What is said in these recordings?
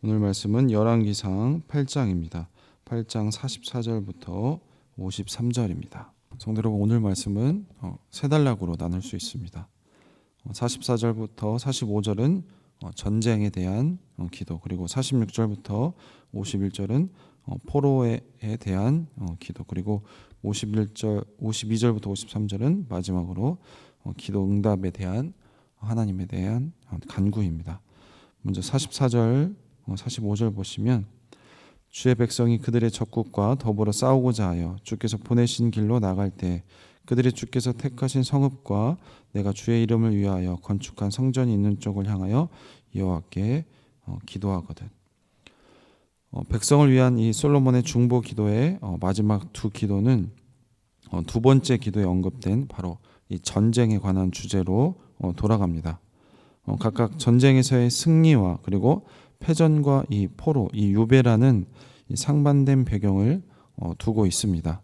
오늘 말씀은 열왕기상 8장입니다. 8장 44절부터 53절입니다. 성도 여러분 오늘 말씀은 어, 세 단락으로 나눌 수 있습니다. 어, 44절부터 45절은 어, 전쟁에 대한 어, 기도 그리고 46절부터 51절은 어, 포로에 대한 어, 기도 그리고 51절 52절부터 53절은 마지막으로 어, 기도 응답에 대한 하나님에 대한 어, 간구입니다. 먼저 44절 45절 보시면 주의 백성이 그들의 적국과 더불어 싸우고자 하여 주께서 보내신 길로 나갈 때 그들이 주께서 택하신 성읍과 내가 주의 이름을 위하여 건축한 성전이 있는 쪽을 향하여 여호와께 어, 기도하거든. 어, 백성을 위한 이 솔로몬의 중보 기도의 어, 마지막 두 기도는 어, 두 번째 기도에 언급된 바로 이 전쟁에 관한 주제로 어, 돌아갑니다. 어, 각각 전쟁에서의 승리와 그리고 패전과 이 포로, 이 유배라는 이 상반된 배경을 어, 두고 있습니다.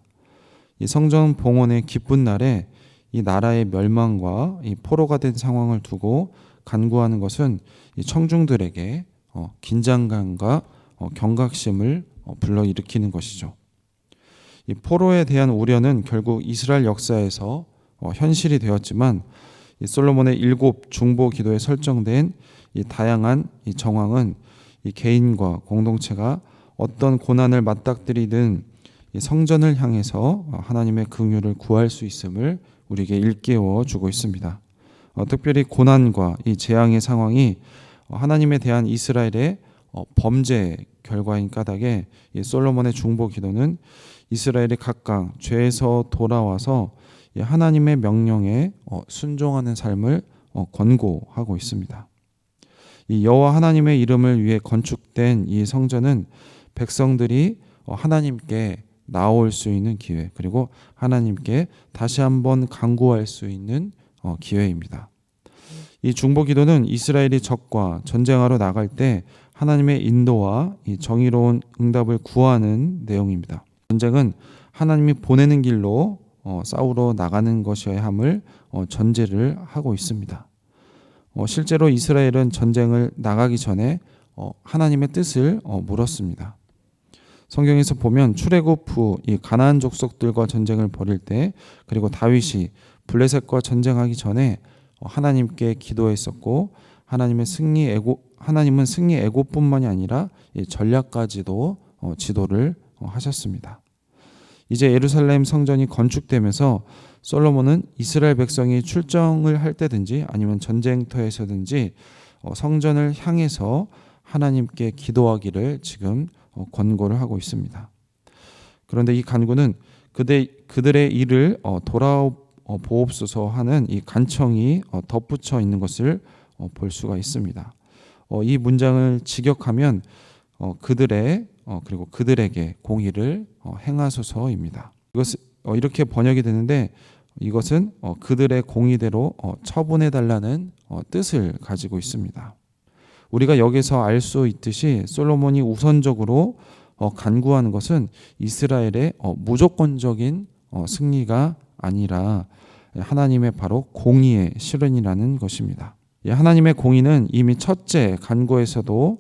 이 성전 봉헌의 기쁜 날에 이 나라의 멸망과 이 포로가 된 상황을 두고 간구하는 것은 이 청중들에게 어, 긴장감과 어, 경각심을 어, 불러일으키는 것이죠. 이 포로에 대한 우려는 결국 이스라엘 역사에서 어, 현실이 되었지만 이 솔로몬의 일곱 중보 기도에 설정된 이 다양한 이 정황은 이 개인과 공동체가 어떤 고난을 맞닥뜨리든 이 성전을 향해서 하나님의 긍휼을 구할 수 있음을 우리에게 일깨워 주고 있습니다. 어, 특별히 고난과 이 재앙의 상황이 어, 하나님에 대한 이스라엘의 어, 범죄 결과인 까닭에 이 솔로몬의 중보 기도는 이스라엘이 각각 죄에서 돌아와서 이 하나님의 명령에 어, 순종하는 삶을 어, 권고하고 있습니다. 이 여호와 하나님의 이름을 위해 건축된 이 성전은 백성들이 어, 하나님께 나올 수 있는 기회 그리고 하나님께 다시 한번 간구할 수 있는 어, 기회입니다. 이 중보 기도는 이스라엘이 적과 전쟁하러 나갈 때 하나님의 인도와 이 정의로운 응답을 구하는 내용입니다. 전쟁은 하나님이 보내는 길로 어, 싸우러 나가는 것이어야 함을 어, 전제를 하고 있습니다. 어, 실제로 이스라엘은 전쟁을 나가기 전에 어, 하나님의 뜻을 어, 물었습니다. 성경에서 보면 출애굽 후 이 가나안 족속들과 전쟁을 벌일 때 그리고 다윗이 블레셋과 전쟁하기 전에 어, 하나님께 기도했었고 하나님의 승리 애고 하나님은 승리 애고뿐만이 아니라 이 전략까지도 어, 지도를 어, 하셨습니다. 이제 예루살렘 성전이 건축되면서 솔로몬은 이스라엘 백성이 출정을 할 때든지 아니면 전쟁터에서든지 어, 성전을 향해서 하나님께 기도하기를 지금 어, 권고를 하고 있습니다. 그런데 이 간구는 그대, 그들의 일을 어, 돌아보옵소서 하는 이 간청이 덧붙여 있는 것을 볼 수가 있습니다. 이 문장을 직역하면 그들의 그리고 그들에게 공의를 행하소서입니다. 이것 이렇게 번역이 되는데 이것은 그들의 공의대로 처분해 달라는 뜻을 가지고 있습니다. 우리가 여기서 알 수 있듯이 솔로몬이 우선적으로 간구하는 것은 이스라엘의 무조건적인 승리가 아니라 하나님의 바로 공의의 실현이라는 것입니다. 하나님의 공의는 이미 첫째 간구에서도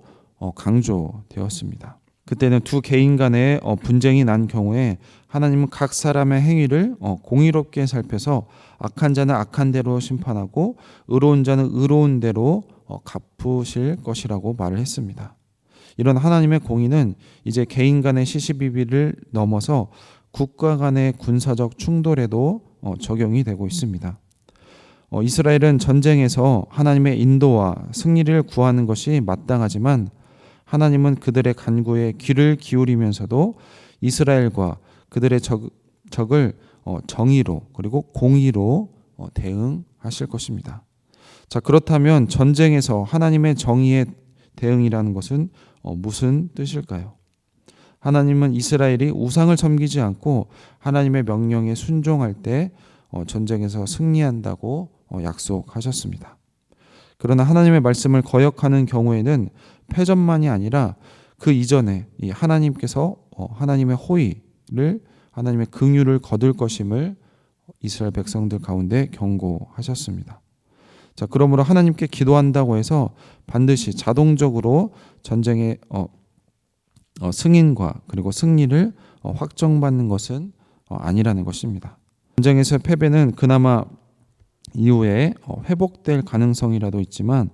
강조되었습니다. 그때는 두 개인 간의 분쟁이 난 경우에 하나님은 각 사람의 행위를 공의롭게 살펴서 악한 자는 악한 대로 심판하고 의로운 자는 의로운 대로 갚으실 것이라고 말을 했습니다. 이런 하나님의 공의는 이제 개인 간의 시시비비를 넘어서 국가 간의 군사적 충돌에도 적용이 되고 있습니다. 이스라엘은 전쟁에서 하나님의 인도와 승리를 구하는 것이 마땅하지만 하나님은 그들의 간구에 귀를 기울이면서도 이스라엘과 그들의 적, 적을 정의로 그리고 공의로 대응하실 것입니다. 자, 그렇다면 전쟁에서 하나님의 정의의 대응이라는 것은 무슨 뜻일까요? 하나님은 이스라엘이 우상을 섬기지 않고 하나님의 명령에 순종할 때 전쟁에서 승리한다고 약속하셨습니다. 그러나 하나님의 말씀을 거역하는 경우에는 패전만이 아니라 그 이전에 이 하나님께서 하나님의 호의를 하나님의 긍휼을 거둘 것임을 이스라엘 백성들 가운데 경고하셨습니다. 자, 그러므로 하나님께 기도한다고 해서 반드시 자동적으로 전쟁의 어, 어, 승인과 그리고 승리를 어, 확정받는 것은 어, 아니라는 것입니다. 전쟁에서 패배는 그나마 이후에 어, 회복될 가능성이라도 있지만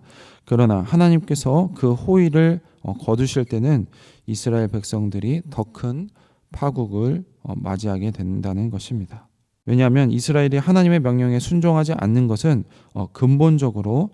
그러나 하나님께서 그 호의를 어, 거두실 때는 이스라엘 백성들이 더 큰 파국을 어, 맞이하게 된다는 것입니다. 왜냐하면 이스라엘이 하나님의 명령에 순종하지 않는 것은 어, 근본적으로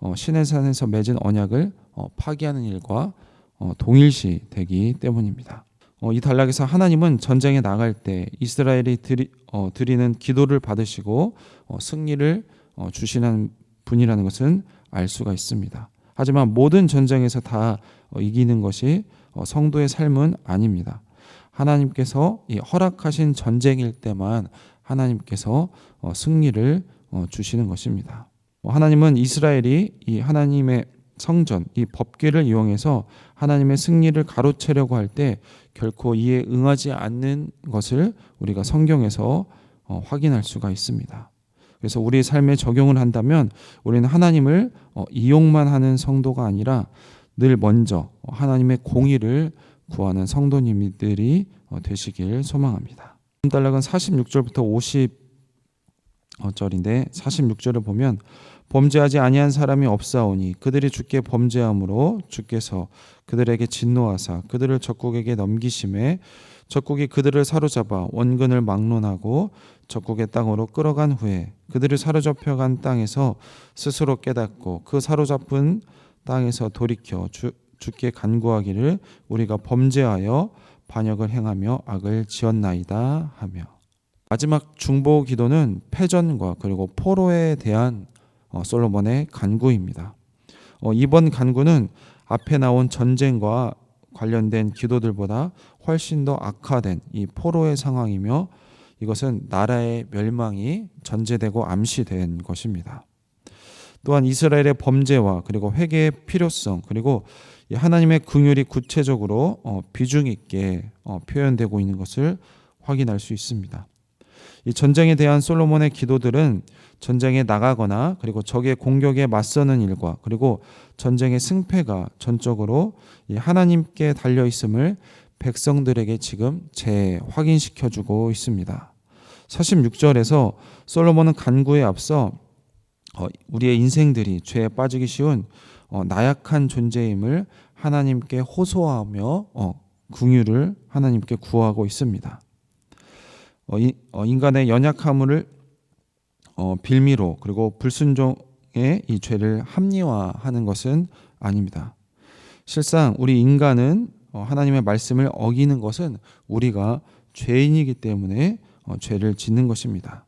어, 신의 산에서 맺은 언약을 어, 파기하는 일과 어, 동일시 되기 때문입니다. 어, 이 단락에서 하나님은 전쟁에 나갈 때 이스라엘이 드리, 어, 드리는 기도를 받으시고 어, 승리를 어, 주시는 분이라는 것은 알 수가 있습니다. 하지만 모든 전쟁에서 다 어, 이기는 것이 어, 성도의 삶은 아닙니다. 하나님께서 이 허락하신 전쟁일 때만 하나님께서 어, 승리를 어, 주시는 것입니다. 어, 하나님은 이스라엘이 이 하나님의 성전, 이 법궤를 이용해서 하나님의 승리를 가로채려고 할 때 결코 이에 응하지 않는 것을 우리가 성경에서 어, 확인할 수가 있습니다. 그래서 우리의 삶에 적용을 한다면 우리는 하나님을 어, 이용만 하는 성도가 아니라 늘 먼저 어, 하나님의 공의를 구하는 성도님들이 어, 되시길 소망합니다. 다음 단락은 46절부터 50절인데 46절을 보면 범죄하지 아니한 사람이 없사오니 그들이 주께 범죄함으로 주께서 그들에게 진노하사 그들을 적국에게 넘기심에 적국이 그들을 사로잡아 원근을 막론하고 적국의 땅으로 끌어간 후에 그들을 사로잡혀간 땅에서 스스로 깨닫고 그 사로잡은 땅에서 돌이켜 주, 주께 간구하기를 우리가 범죄하여 반역을 행하며 악을 지었나이다 하며 마지막 중보 기도는 패전과 그리고 포로에 대한 어, 솔로몬의 간구입니다. 어, 이번 간구는 앞에 나온 전쟁과 관련된 기도들보다 훨씬 더 악화된 이 포로의 상황이며 이것은 나라의 멸망이 전제되고 암시된 것입니다. 또한 이스라엘의 범죄와 그리고 회개의 필요성 그리고 이 하나님의 긍휼이 구체적으로 어, 비중 있게 어, 표현되고 있는 것을 확인할 수 있습니다. 이 전쟁에 대한 솔로몬의 기도들은 전쟁에 나가거나 그리고 적의 공격에 맞서는 일과 그리고 전쟁의 승패가 전적으로 이 하나님께 달려 있음을 백성들에게 지금 재확인시켜 주고 있습니다. 46절에서 솔로몬은 간구에 앞서 어, 우리의 인생들이 죄에 빠지기 쉬운 어, 나약한 존재임을 하나님께 호소하며 어, 궁유를 하나님께 구하고 있습니다. 어, 이, 어, 인간의 연약함을 어, 빌미로 그리고 불순종의 이 죄를 합리화하는 것은 아닙니다. 실상 우리 인간은 어, 하나님의 말씀을 어기는 것은 우리가 죄인이기 때문에 어, 죄를 짓는 것입니다.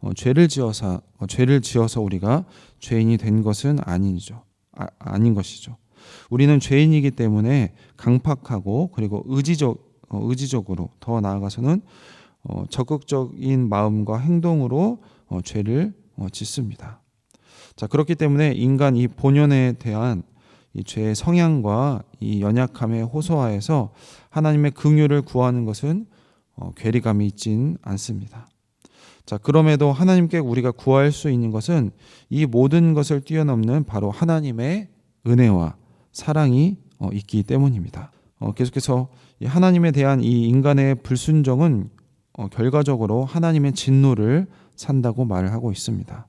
어, 죄를 지어서 어, 죄를 지어서 우리가 죄인이 된 것은 아니죠. 아, 아닌 것이죠. 우리는 죄인이기 때문에 강팍하고 그리고 의지적 어, 의지적으로 더 나아가서는 어, 적극적인 마음과 행동으로 어, 죄를 어, 짓습니다. 자 그렇기 때문에 인간 이 본연에 대한 이 죄의 성향과 이 연약함에 호소하여서 하나님의 긍휼을 구하는 것은 어, 괴리감이 있진 않습니다. 자 그럼에도 하나님께 우리가 구할 수 있는 것은 이 모든 것을 뛰어넘는 바로 하나님의 은혜와 사랑이 어, 있기 때문입니다. 어, 계속해서 이 하나님에 대한 이 인간의 불순종은 어, 결과적으로 하나님의 진노를 산다고 말을 하고 있습니다.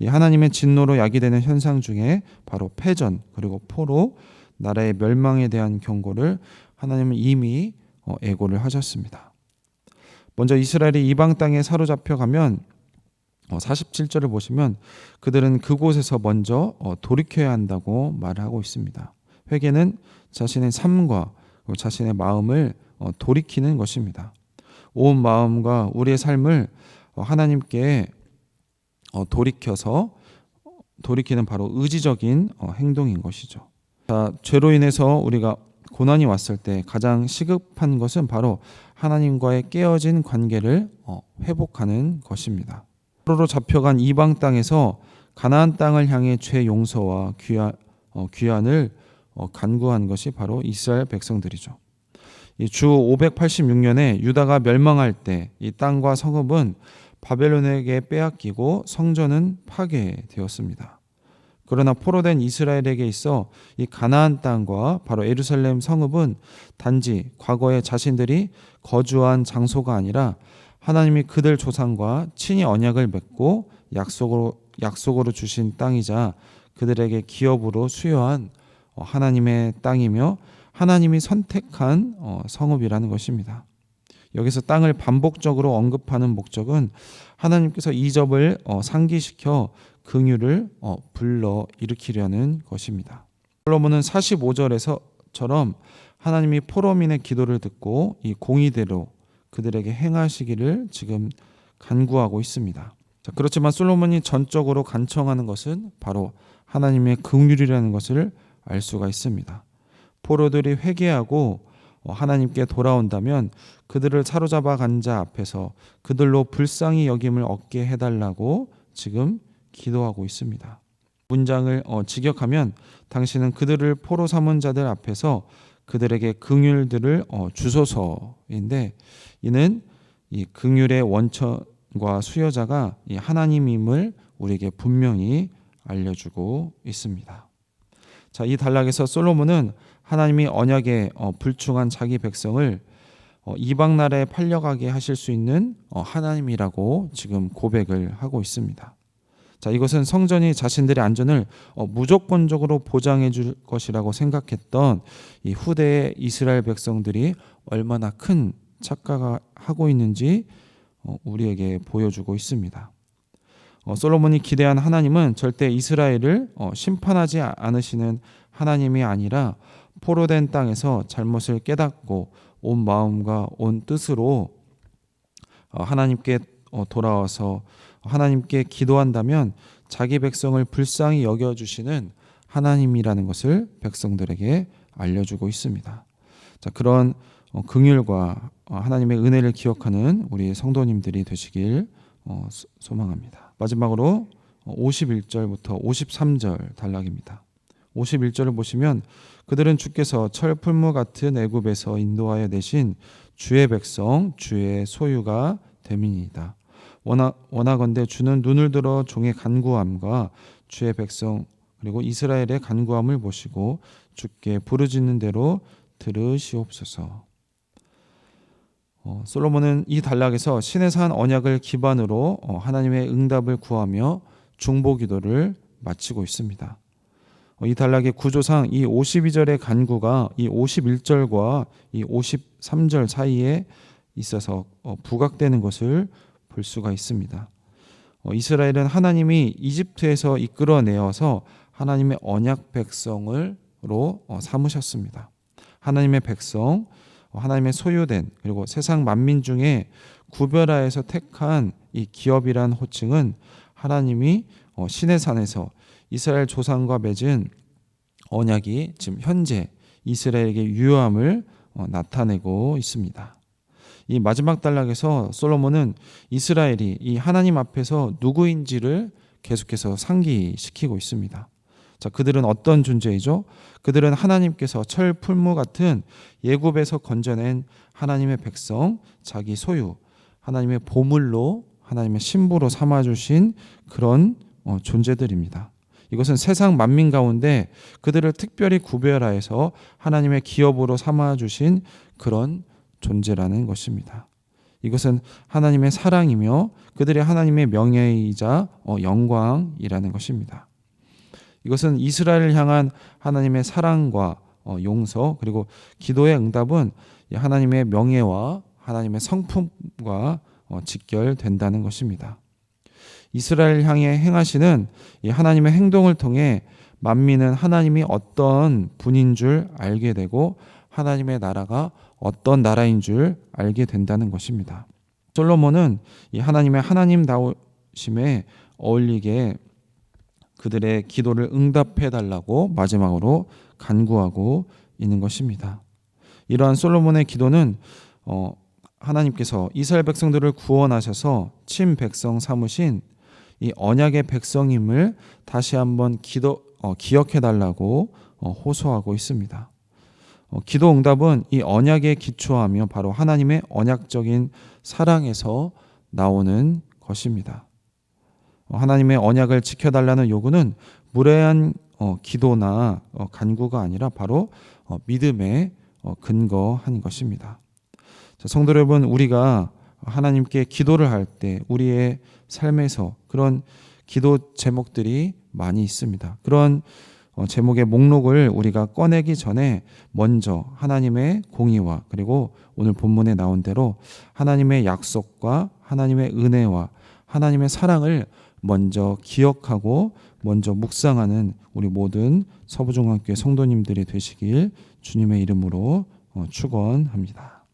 이 하나님의 진노로 야기되는 현상 중에 바로 패전 그리고 포로 나라의 멸망에 대한 경고를 하나님은 이미 어, 예고를 하셨습니다. 먼저 이스라엘이 이방 땅에 사로잡혀 가면 어, 47절을 보시면 그들은 그곳에서 먼저 어, 돌이켜야 한다고 말을 하고 있습니다. 회개는 자신의 삶과 자신의 마음을 어, 돌이키는 것입니다. 온 마음과 우리의 삶을 어, 하나님께 어, 돌이켜서 돌이키는 바로 의지적인 어, 행동인 것이죠. 자, 죄로 인해서 우리가 고난이 왔을 때 가장 시급한 것은 바로 하나님과의 깨어진 관계를 어, 회복하는 것입니다. 포로로 잡혀간 이방 땅에서 가나안 땅을 향해 죄 용서와 귀한을 어, 간구한 것이 바로 이스라엘 백성들이죠. 이주 586년에 유다가 멸망할 때 이 땅과 성읍은 바벨론에게 빼앗기고 성전은 파괴되었습니다. 그러나 포로된 이스라엘에게 있어 이 가나안 땅과 바로 예루살렘 성읍은 단지 과거에 자신들이 거주한 장소가 아니라 하나님이 그들 조상과 친히 언약을 맺고 약속으로 약속으로 주신 땅이자 그들에게 기업으로 수여한 어, 하나님의 땅이며 하나님이 선택한 어, 성읍이라는 것입니다. 여기서 땅을 반복적으로 언급하는 목적은 하나님께서 이적을 어, 상기시켜 긍휼을 불러 일으키려는 것입니다. 솔로몬은 45절에서처럼 하나님이 포로민의 기도를 듣고 이 공의대로 그들에게 행하시기를 지금 간구하고 있습니다. 자, 그렇지만 솔로몬이 전적으로 간청하는 것은 바로 하나님의 긍휼이라는 것을 알 수가 있습니다. 포로들이 회개하고 어, 하나님께 돌아온다면 그들을 사로잡아 간 자 앞에서 그들로 불쌍히 여김을 얻게 해달라고 지금 기도하고 있습니다. 문장을 어, 직역하면 당신은 그들을 포로 삼은 자들 앞에서 그들에게 긍휼들을 어, 주소서인데 이는 이 긍휼의 원천과 수여자가 이 하나님임을 우리에게 분명히 알려주고 있습니다. 자, 이 단락에서 솔로몬은 하나님이 언약에 어, 불충한 자기 백성을 어, 이방 나라에 팔려가게 하실 수 있는 어, 하나님이라고 지금 고백을 하고 있습니다. 자, 이것은 성전이 자신들의 안전을 어, 무조건적으로 보장해 줄 것이라고 생각했던 이 후대의 이스라엘 백성들이 얼마나 큰 착각을 하고 있는지 어, 우리에게 보여주고 있습니다. 어, 솔로몬이 기대한 하나님은 절대 이스라엘을 심판하지 않으시는 하나님이 아니라 포로된 땅에서 잘못을 깨닫고 온 마음과 온 뜻으로 하나님께 돌아와서 하나님께 기도한다면 자기 백성을 불쌍히 여겨 주시는 하나님이라는 것을 백성들에게 알려주고 있습니다. 자, 그런 어, 긍휼과 어, 하나님의 은혜를 기억하는 우리 성도님들이 되시길 어, 소망합니다. 마지막으로 51절부터 53절 단락입니다. 51절을 보시면 그들은 주께서 철풀무 같은 애굽에서 인도하여 내신 주의 백성 주의 소유가 됨이니이다. 원하, 원하건대 주는 눈을 들어 종의 간구함과 주의 백성 그리고 이스라엘의 간구함을 보시고 주께 부르짖는 대로 들으시옵소서. 어, 솔로몬은 이 단락에서 신의 산 언약을 기반으로 어, 하나님의 응답을 구하며 중보 기도를 마치고 있습니다. 어, 이 단락의 구조상 이 52절의 간구가 이 51절과 이 53절 사이에 있어서 어, 부각되는 것을 볼 수가 있습니다. 어, 이스라엘은 하나님이 이집트에서 이끌어내어서 하나님의 언약 백성으로 어, 삼으셨습니다. 하나님의 백성, 어, 하나님의 소유된 그리고 세상 만민 중에 구별하여서 택한 이 기업이란 호칭은 하나님이 어, 신의 산에서 이스라엘 조상과 맺은 언약이 지금 현재 이스라엘에게 유효함을 어, 나타내고 있습니다. 이 마지막 단락에서 솔로몬은 이스라엘이 이 하나님 앞에서 누구인지를 계속해서 상기시키고 있습니다. 자, 그들은 어떤 존재이죠? 그들은 하나님께서 철 풀무 같은 예굽에서 건져낸 하나님의 백성, 자기 소유, 하나님의 보물로 하나님의 신부로 삼아 주신 그런 어, 존재들입니다. 이것은 세상 만민 가운데 그들을 특별히 구별하여서 하나님의 기업으로 삼아 주신 그런 존재라는 것입니다. 이것은 하나님의 사랑이며 그들의 하나님의 명예이자 어, 영광이라는 것입니다. 이것은 이스라엘을 향한 하나님의 사랑과 어, 용서 그리고 기도의 응답은 하나님의 명예와 하나님의 성품과 어, 직결된다는 것입니다. 이스라엘 향해 행하시는 하나님의 행동을 통해 만민은 하나님이 어떤 분인 줄 알게 되고 하나님의 나라가 어떤 나라인 줄 알게 된다는 것입니다. 솔로몬은 이 하나님의 하나님다우심에 어울리게 그들의 기도를 응답해 달라고 마지막으로 간구하고 있는 것입니다. 이러한 솔로몬의 기도는 어, 하나님께서 이스라엘 백성들을 구원하셔서 친 백성 삼으신 이 언약의 백성임을 다시 한번 기도 어, 기억해 달라고 어, 호소하고 있습니다. 어, 기도 응답은 이 언약에 기초하며 바로 하나님의 언약적인 사랑에서 나오는 것입니다. 어, 하나님의 언약을 지켜달라는 요구는 무례한 어, 기도나 어, 간구가 아니라 바로 어, 믿음에 어, 근거한 것입니다. 자, 성도 여러분, 우리가 하나님께 기도를 할 때 우리의 삶에서 그런 기도 제목들이 많이 있습니다. 그런 어, 제목의 목록을 우리가 꺼내기 전에 먼저 하나님의 공의와 그리고 오늘 본문에 나온 대로 하나님의 약속과 하나님의 은혜와 하나님의 사랑을 먼저 기억하고 먼저 묵상하는 우리 모든 서부중학교 성도님들이 되시길 주님의 이름으로 어, 축원합니다.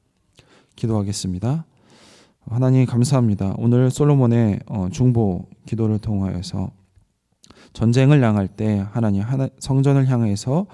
기도하겠습니다. 하나님 감사합니다. 오늘 솔로몬의 어, 중보 기도를 통하여서 전쟁을 향할 때 하나님 하나- 성전을 향해서